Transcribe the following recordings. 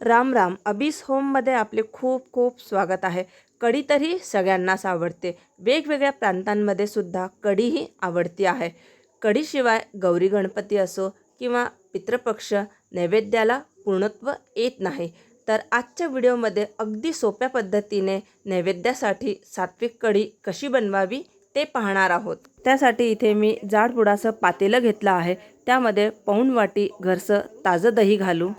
राम राम. अबीस होममध्ये आपले खूप खूप स्वागत आहे. कढी तरी सगळ्यांनाच आवडते. वेगवेगळ्या प्रांतांमध्ये सुद्धा कढी ही आवडती आहे. कढीशिवाय गौरी गणपती असो किंवा पितृपक्ष नैवेद्याला पूर्णत्व येत नाही. तर आजच्या व्हिडिओमध्ये अगदी सोप्या पद्धतीने नैवेद्यासाठी सात्विक कढी कशी बनवावी ते पाहणार आहोत. त्यासाठी इथे मी जाडबुडाचं पातेलं घेतलं आहे. त्यामध्ये पाऊण वाटी घरचं ताजं दही घालू.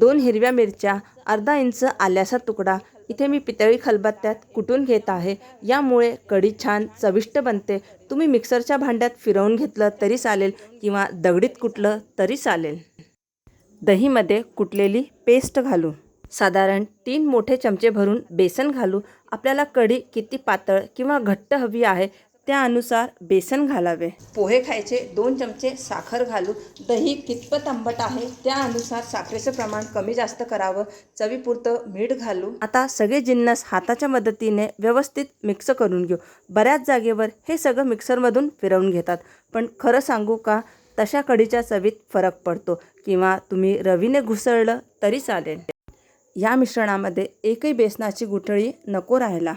दोन हिरव्या मिरच्या अर्धा इंच आल्याचा तुकडा. इथे मी पितळी खलबत्त्यात कुटून घेत आहे. यामुळे कढी छान चविष्ट बनते. तुम्ही मिक्सरच्या भांड्यात फिरवून घेतलं तरी चालेल किंवा दगडीत कुटलं तरी चालेल. दहीमध्ये कुटलेली पेस्ट घालू. साधारण तीन मोठे चमचे भरून बेसन घालू. आपल्याला कढी किती पातळ किंवा घट्ट हवी आहे त्यानुसार बेसन घालावे. पोहे खायचे दोन चमचे साखर घालू दही कितपत आंबट आहे त्यानुसार साखरेचं प्रमाण कमी जास्त करावं चवीपुरतं मीठ घालू आता सगळे जिन्नस हाताच्या मदतीने व्यवस्थित मिक्स करून घेऊ. बऱ्याच जागेवर हे सगळं मिक्सरमधून फिरवून घेतात. पण खरं सांगू का तशा कढीच्या चवीत फरक पडतो किंवा तुम्ही रवीने घुसळलं तरी चालेल. या मिश्रणामध्ये एकही बेसनाची गुठळी नको राहायला.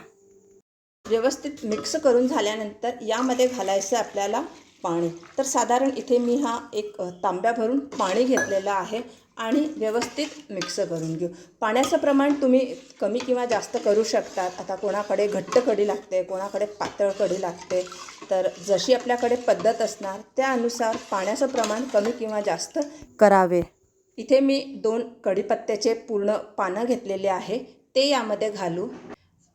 व्यवस्थित मिक्स करून झाल्यानंतर यामध्ये घालायचं आपल्याला पाणी. तर साधारण इथे मी हा एक तांब्या भरून पाणी घेतलेलं आहे आणि व्यवस्थित मिक्स करून घेऊ. पाण्याचं प्रमाण तुम्ही कमी किंवा जास्त करू शकतात. आता कोणाकडे घट्ट कढी लागते कोणाकडे पातळ कढी लागते तर जशी आपल्याकडे पद्धत असणार त्यानुसार पाण्याचं प्रमाण कमी किंवा जास्त करावे. इथे मी दोन कढीपत्त्याचे पूर्ण पानं घेतलेले आहे. ते यामध्ये घालू.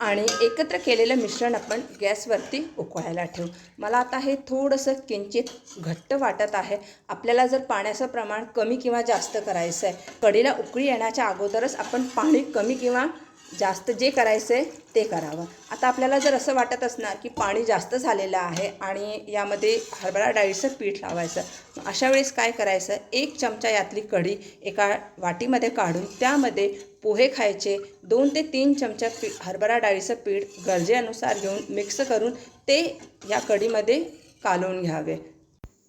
आणि एकत्र केलेलं मिश्रण आपण गॅसवरती उकळायला ठेवू. मला आता हे थोडंसं किंचित घट्ट वाटत आहे. आपल्याला जर पाण्याचं प्रमाण कमी किंवा जास्त करायचं आहे कढीला उकळी येण्याच्या अगोदरच आपण पाणी कमी किंवा जास्त जे करायचं आहे ते करावं. आता आपल्याला जर असं वाटत असणार की पाणी जास्त झालेलं आहे आणि यामध्ये हरभरा डाळीचं पीठ लावायचं अशा वेळेस काय करायचं? एक चमचा यातली कढी एका वाटीमध्ये काढून त्यामध्ये पोहे खायचे. दोन ते तीन चमचा पी हरभरा डाळीचं पीठ गरजेनुसार घेऊन मिक्स करून ते या कढीमध्ये कालवून घ्यावे.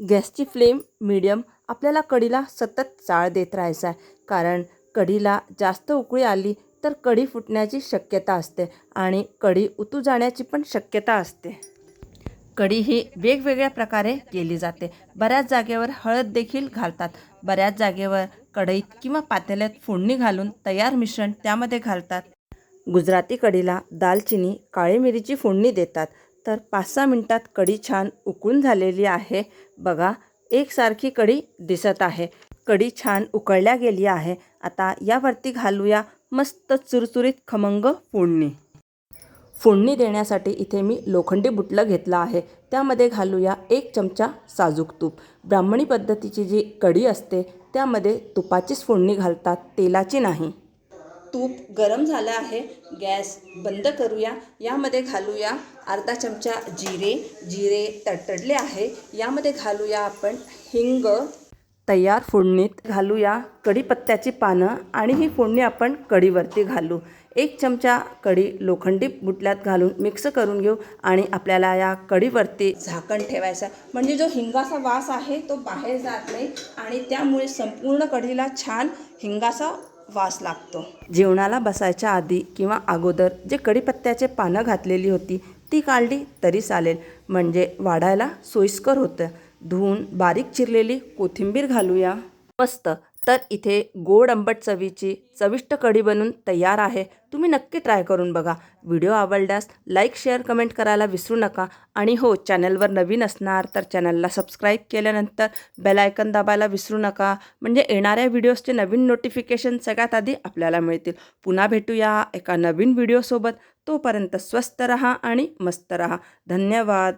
गॅसची फ्लेम मिडियम. आपल्याला कढीला सतत चाळ देत राहायचा आहे. कारण कढीला जास्त उकळी आली तर कढी फुटण्याची शक्यता असते आणि कढी उतू जाण्याची पण शक्यता असते. कढी ही वेगवेगळ्या प्रकारे केली जाते. बऱ्याच जागेवर हळद देखील घालतात. बऱ्याच जागेवर कढईत किंवा पातेल्यात फोडणी घालून तयार मिश्रण त्यामध्ये घालतात. गुजराती कढीला दालचिनी काळी मिरीची फोडणी देतात. तर पाच सहा मिनटात कढी छान उकळून झालेली आहे. बघा एकसारखी कढी दिसत आहे. कढी छान उकळल्या गेली आहे. आता यावरती घालूया मस्त चुरचुरीत खमंग फोडणी. फोडणी देण्यासाठी इथे मी लोखंडी बुटलं घेतलं आहे. त्यामध्ये घालूया एक चमचा साजूक तूप. ब्राह्मणी पद्धतीची जी कढी असते त्यामध्ये तुपाचीच फोडणी घालतात तेलाची नाही. तूप गरम झालं आहे गॅस बंद करूया. यामध्ये घालूया अर्धा चमचा जिरे जिरे तडतडले आहे. यामध्ये घालूया आपण हिंग तयार फोडणीत घालूया कढीपत्त्याची पानं आणि ही फोडणी आपण कढीवरती घालू. एक चमचा कढी लोखंडी बुटल्यात घालून मिक्स करून घेऊ आणि आपल्याला या कढीवरती झाकण ठेवायचं म्हणजे जो हिंगाचा वास आहे तो बाहेर जात नाही आणि त्यामुळे संपूर्ण कढीला छान हिंगाचा वास लागतो. जेवणाला बसायच्या आधी किंवा अगोदर जे कढीपत्त्याचे पानं घातलेली होती ती काढली तरी चालेल. म्हणजे वाढायला सोयीस्कर होतं. धुवून बारीक चिरलेली कोथिंबीर घालूया. मस्त. तर इथे गोड आंबट चवीची चविष्ट कढी बनून तयार आहे. तुम्ही नक्की ट्राय करून बघा. व्हिडिओ आवडल्यास लाईक शेअर कमेंट करायला विसरू नका. आणि हो चॅनलवर नवीन असणार तर चॅनलला सबस्क्राईब केल्यानंतर बेलायकन दाबायला विसरू नका. म्हणजे येणाऱ्या व्हिडिओजचे नवीन नोटिफिकेशन सगळ्यात आधी आपल्याला मिळतील. पुन्हा भेटूया एका नवीन व्हिडिओसोबत. तोपर्यंत स्वस्त रहा आणि मस्त रहा. धन्यवाद.